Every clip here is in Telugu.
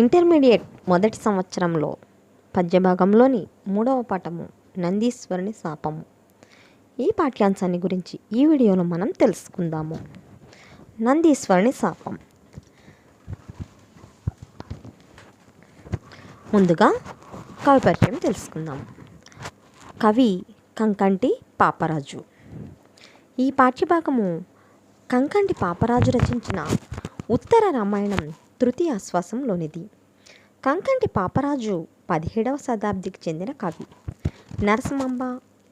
ఇంటర్మీడియట్ మొదటి సంవత్సరంలో పద్యభాగంలోని మూడవ పాఠము నందీశ్వరుని శాపము. ఈ పాఠ్యాంశాన్ని గురించి ఈ వీడియోలో మనం తెలుసుకుందాము. నందీశ్వరుని శాపం. ముందుగా కవి పరిచయం తెలుసుకుందాం. కవి కంకంటి పాపరాజు. ఈ పాఠ్యభాగము కంకంటి పాపరాజు రచించిన ఉత్తర రామాయణం తృతీయ ఆశ్వాసంలోనిది. కంకంటి పాపరాజు పదిహేడవ శతాబ్దికి చెందిన కవి. నరసింహంబ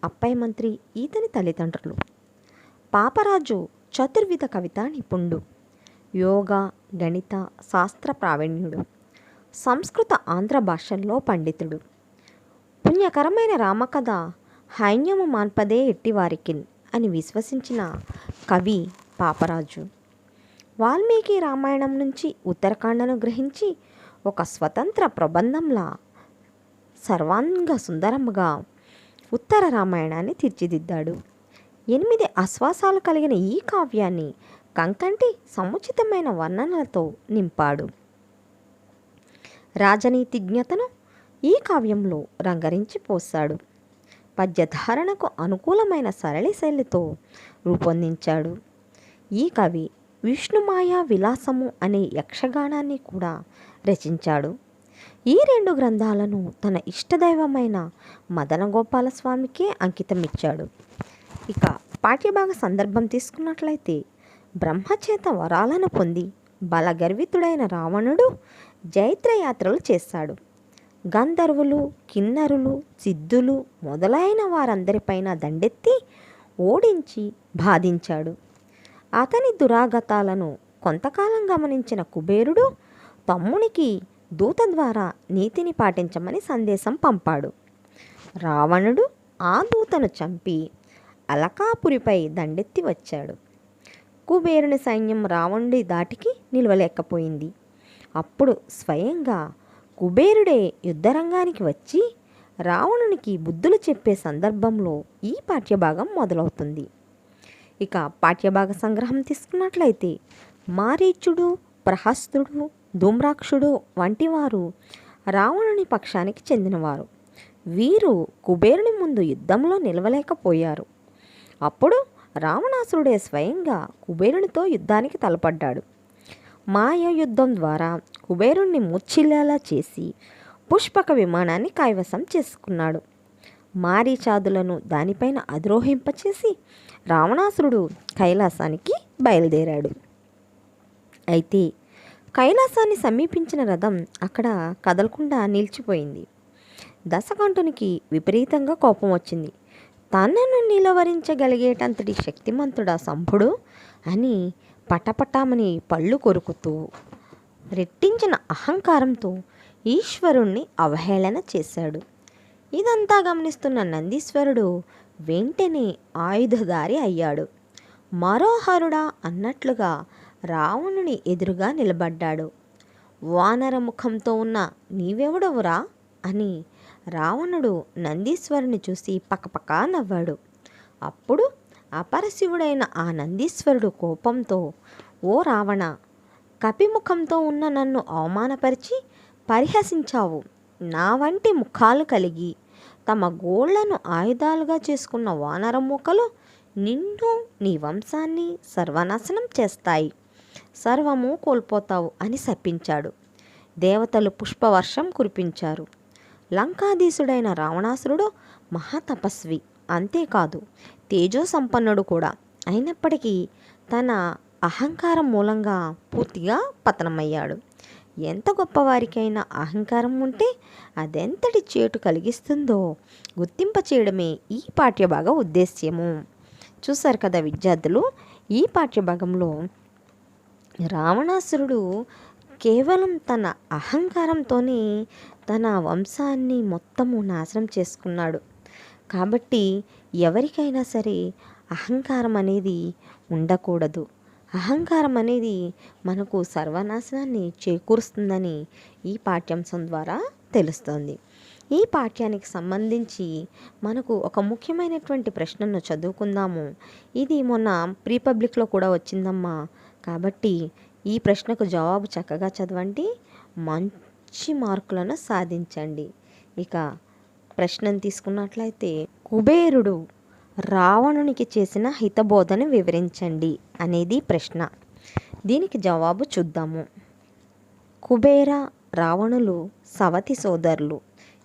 అప్పయ్య మంత్రి ఈతని తల్లిదండ్రులు. పాపరాజు చతుర్విధ కవిత నిపుణుడు. యోగ గణిత శాస్త్ర ప్రావీణ్యుడు. సంస్కృత ఆంధ్ర భాషల్లో పండితుడు. పుణ్యకరమైన రామకథ హైన్యము మాన్పదే ఎట్టివారికిన్ అని విశ్వసించిన కవి పాపరాజు. వాల్మీకి రామాయణం నుంచి ఉత్తరాఖండను గ్రహించి ఒక స్వతంత్ర ప్రబంధంలా సర్వాంగ సుందరముగా ఉత్తర రామాయణాన్ని తీర్చిదిద్దాడు. ఎనిమిది ఆశ్వాసాలు కలిగిన ఈ కావ్యాన్ని కంకంటి సముచితమైన వర్ణనలతో నింపాడు. రాజనీతిజ్ఞతను ఈ కావ్యంలో రంగరించి పోశాడు. పద్యధారణకు అనుకూలమైన సరళి శైలితో రూపొందించాడు. ఈ కవి విష్ణుమాయా విలాసము అనే యక్షగానాన్ని కూడా రచించాడు. ఈ రెండు గ్రంథాలను తన ఇష్టదైవమైన మదన గోపాల అంకితమిచ్చాడు. ఇక పాఠ్యభాగ సందర్భం తీసుకున్నట్లయితే బ్రహ్మచేత వరాలను పొంది బలగర్వితుడైన రావణుడు జైత్రయాత్రలు చేశాడు. గంధర్వులు కిన్నరులు సిద్ధులు మొదలైన వారందరిపైన దండెత్తి ఓడించి బాధించాడు. అతని దురాగతాలను కొంతకాలం గమనించిన కుబేరుడు తమ్మునికి దూత ద్వారా నీతిని పాటించమని సందేశం పంపాడు. రావణుడు ఆ దూతను చంపి అలకాపురిపై దండెత్తి వచ్చాడు. కుబేరుని సైన్యం రావణుడి దాటికి నిలవలేకపోయింది. అప్పుడు స్వయంగా కుబేరుడే యుద్ధరంగానికి వచ్చి రావణునికి బుద్ధులు చెప్పే సందర్భంలో ఈ పాఠ్యభాగం మొదలవుతుంది. ఇక పాఠ్యభాగ సంగ్రహం తీసుకున్నట్లయితే మారీచుడు ప్రహస్తుడు ధూమ్రాక్షుడు వంటి వారు రావణుని పక్షానికి చెందినవారు. వీరు కుబేరుని ముందు యుద్ధంలో నిలవలేకపోయారు. అప్పుడు రావణాసురుడే స్వయంగా కుబేరునితో యుద్ధానికి తలపడ్డాడు. మాయ యుద్ధం ద్వారా కుబేరుణ్ణి ముచ్చిల్లేలా చేసి పుష్పక విమానాన్ని కైవసం చేసుకున్నాడు. మారీచాదులను దానిపైన అధిరోహింపచేసి రావణాసురుడు కైలాసానికి బయలుదేరాడు. అయితే కైలాసాన్ని సమీపించిన రథం అక్కడ కదలకుండా నిలిచిపోయింది. దశకంఠునికి విపరీతంగా కోపం వచ్చింది. తనను నిలవరించగలిగేటంతటి శక్తిమంతుడా సంభుడు అని పటపటామని పళ్ళు కొరుకుతూ రెట్టించిన అహంకారంతో ఈశ్వరుణ్ణి అవహేళన చేశాడు. ఇదంతా గమనిస్తున్న నందీశ్వరుడు వెంటనే ఆయుధదారి అయ్యాడు. మరోహరుడా అన్నట్లుగా రావణుని ఎదురుగా నిలబడ్డాడు. వానర ముఖంతో ఉన్న నీవెవడవురా? అని రావణుడు నందీశ్వరుని చూసి పక్కపక్క నవ్వాడు. అప్పుడు అపరశివుడైన ఆ నందీశ్వరుడు కోపంతో ఓ రావణ కపిముఖంతో ఉన్న నన్ను అవమానపరిచి పరిహసించావు. నా వంటి ముఖాలు కలిగి తమ గోళ్ళను ఆయుధాలుగా చేసుకున్న వానర మూకలు నిన్ను నీ వంశాన్ని సర్వనాశనం చేస్తాయి. సర్వము కోల్పోతావు అని శపించాడు. దేవతలు పుష్పవర్షం కురిపించారు. లంకాధీశుడైన రావణాసురుడు మహాతపస్వి. అంతేకాదు తేజో సంపన్నుడు కూడా. అయినప్పటికీ తన అహంకారం మూలంగా పూర్తిగా పతనమయ్యాడు. ఎంత గొప్పవారికైనా అహంకారం ఉంటే అదెంతటి చేటు కలిగిస్తుందో గుర్తింప చేయడమే ఈ పాఠ్యభాగ ఉద్దేశ్యము. చూశారు కదా విద్యార్థులు ఈ పాఠ్యభాగంలో రావణాసురుడు కేవలం తన అహంకారంతోనే తన వంశాన్ని మొత్తము నాశనం చేసుకున్నాడు. కాబట్టి ఎవరికైనా సరే అహంకారం అనేది ఉండకూడదు. అహంకారం అనేది మనకు సర్వనాశనాన్ని చేకూరుస్తుందని ఈ పాఠ్యాంశం ద్వారా తెలుస్తుంది. ఈ పాఠ్యానికి సంబంధించి మనకు ఒక ముఖ్యమైనటువంటి ప్రశ్నను చదువుకుందాము. ఇది మొన్న ప్రీ పబ్లిక్లో కూడా వచ్చిందమ్మా. కాబట్టి ఈ ప్రశ్నకు జవాబు చక్కగా చదవండి. మంచి మార్కులను సాధించండి. ఇక ప్రశ్నను తీసుకున్నట్లయితే కుబేరుడు రావణునికి చేసిన హితబోధను వివరించండి అనేది ప్రశ్న. దీనికి జవాబు చూద్దాము. కుబేర రావణులు సవతి సోదరులు.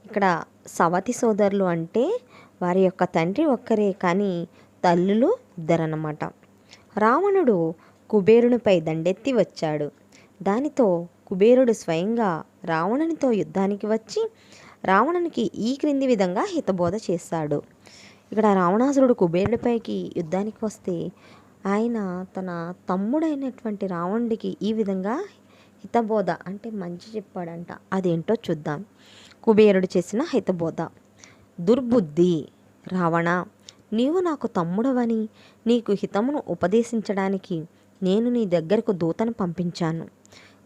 ఇక్కడ సవతి సోదరులు అంటే వారి యొక్క తండ్రి ఒక్కరే కానీ తల్లులు ఇద్దరన్నమాట. రావణుడు కుబేరునిపై దండెత్తి వచ్చాడు. దానితో కుబేరుడు స్వయంగా రావణునితో యుద్ధానికి వచ్చి రావణునికి ఈ క్రింది విధంగా హితబోధ చేశాడు ఇక్కడ రావణాసురుడు కుబేరుడిపైకి యుద్ధానికి వస్తే ఆయన తన తమ్ముడైనటువంటి రావణుడికి ఈ విధంగా హితబోధ అంటే మంచి చెప్పాడంట. అదేంటో చూద్దాం. కుబేరుడు చేసిన హితబోధ. దుర్బుద్ధి రావణ నీవు నాకు తమ్ముడవని నీకు హితమును ఉపదేశించడానికి నేను నీ దగ్గరకు దూతను పంపించాను.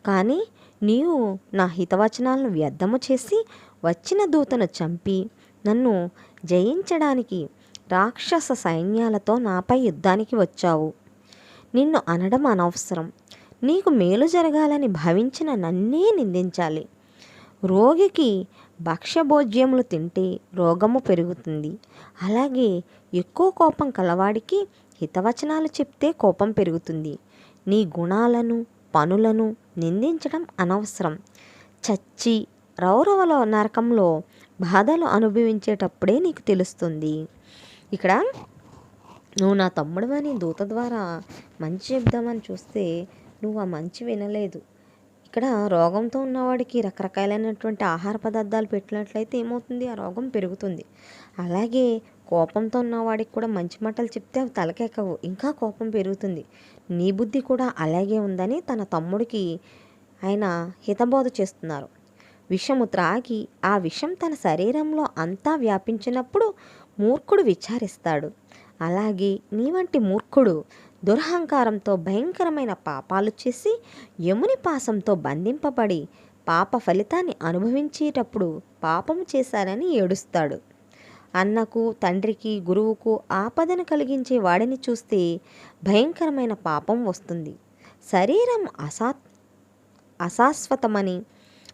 కానీ నీవు నా హితవచనాలను వ్యర్థము చేసి వచ్చిన దూతను చంపి నన్ను జయించడానికి రాక్షస సైన్యాలతో నాపై యుద్ధానికి వచ్చావు. నిన్ను అనడం అనవసరం. నీకు మేలు జరగాలని భావించిన నన్నే నిందించాలి. రోగికి భక్ష్యభోజ్యములు తింటే రోగము పెరుగుతుంది. అలాగే ఎక్కువ కోపం కలవాడికి హితవచనాలు చెప్తే కోపం పెరుగుతుంది. నీ గుణాలను పనులను నిందించడం అనవసరం. చచ్చి రౌరవల నరకంలో బాధలు అనుభవించేటప్పుడే నీకు తెలుస్తుంది. ఇక్కడ నువ్వు నా తమ్ముడు అని దూత ద్వారా మంచి చెప్దామని చూస్తే నువ్వు ఆ మంచి వినలేదు. ఇక్కడ రోగంతో ఉన్నవాడికి రకరకాలైనటువంటి ఆహార పదార్థాలు పెట్టినట్లయితే ఏమవుతుంది? ఆ రోగం పెరుగుతుంది. అలాగే కోపంతో ఉన్నవాడికి కూడా మంచి మాటలు చెప్తే అవి తలకెక్కవు. ఇంకా కోపం పెరుగుతుంది. నీ బుద్ధి కూడా అలాగే ఉందని తన తమ్ముడికి ఆయన హితబోధ చేస్తున్నారు. విషము త్రాగి ఆ విషం తన శరీరంలో అంతా వ్యాపించినప్పుడు మూర్ఖుడు విచారిస్తాడు. అలాగే నీ వంటి మూర్ఖుడు దురహంకారంతో భయంకరమైన పాపాలు చేసి యముని పాసంతో బంధింపబడి పాప ఫలితాన్ని అనుభవించేటప్పుడు పాపము చేశారని ఏడుస్తాడు. అన్నకు తండ్రికి గురువుకు ఆపదను కలిగించే వాడిని చూస్తే భయంకరమైన పాపం వస్తుంది. శరీరం అసా అశాశ్వతమని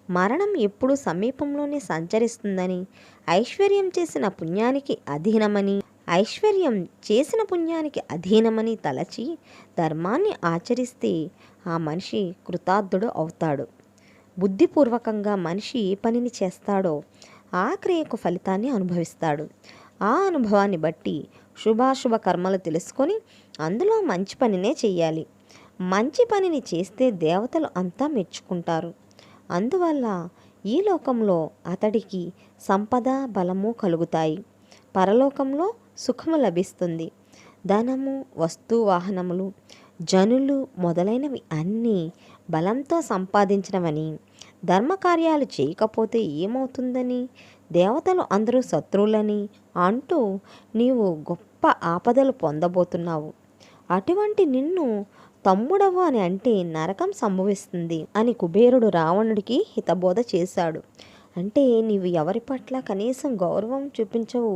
మరణం ఎప్పుడు సమీపంలోనే సంచరిస్తుందని ఐశ్వర్యం చేసిన పుణ్యానికి అధీనమని ఐశ్వర్యం చేసిన పుణ్యానికి అధీనమని తలచి ధర్మాన్ని ఆచరిస్తే ఆ మనిషి కృతార్థుడు అవుతాడు. బుద్ధిపూర్వకంగా మనిషి ఏ పనిని చేస్తాడో ఆ క్రియకు ఫలితాన్ని అనుభవిస్తాడు. ఆ అనుభవాన్ని బట్టి శుభాశుభ కర్మలు తెలుసుకొని అందులో మంచి పనినే చెయ్యాలి. మంచి పనిని చేస్తే దేవతలు అంతా మెచ్చుకుంటారు. అందువల్ల ఈ లోకంలో అతడికి సంపద బలము కలుగుతాయి. పరలోకంలో సుఖము లభిస్తుంది. ధనము వస్తు వాహనములు జనులు మొదలైనవి అన్నీ బలంతో సంపాదించినవని ధర్మకార్యాలు చేయకపోతే ఏమవుతుందని దేవతలు అందరూ శత్రువులని అంటూ నీవు గొప్ప ఆపదలు పొందబోతున్నావు. అటువంటి నిన్ను తమ్ముడవు అని అంటే నరకం సంభవిస్తుంది అని కుబేరుడు రావణుడికి హితబోధ చేశాడు. అంటే నీవు ఎవరి పట్ల కనీసం గౌరవం చూపించవు.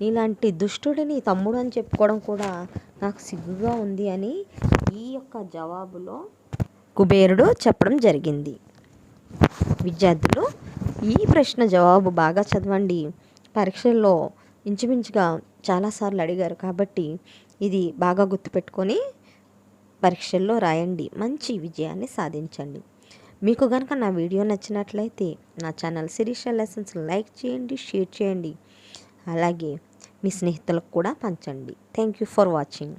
నీలాంటి దుష్టుడిని తమ్ముడు అని చెప్పుకోవడం కూడా నాకు సిగ్గుగా ఉంది అని ఈ యొక్క జవాబులో కుబేరుడు చెప్పడం జరిగింది. విద్యార్థులు ఈ ప్రశ్న జవాబు బాగా చదవండి. పరీక్షల్లో ఇంచుమించుగా చాలాసార్లు అడిగారు కాబట్టి ఇది బాగా గుర్తుపెట్టుకొని పరీక్షల్లో రాయండి. మంచి విజయాన్ని సాధించండి. మీకు కనుక నా వీడియో నచ్చినట్లయితే నా ఛానల్ శిరీష లెసన్స్ లైక్ చేయండి షేర్ చేయండి. అలాగే మీ స్నేహితులకు కూడా పంచండి. Thank you for watching.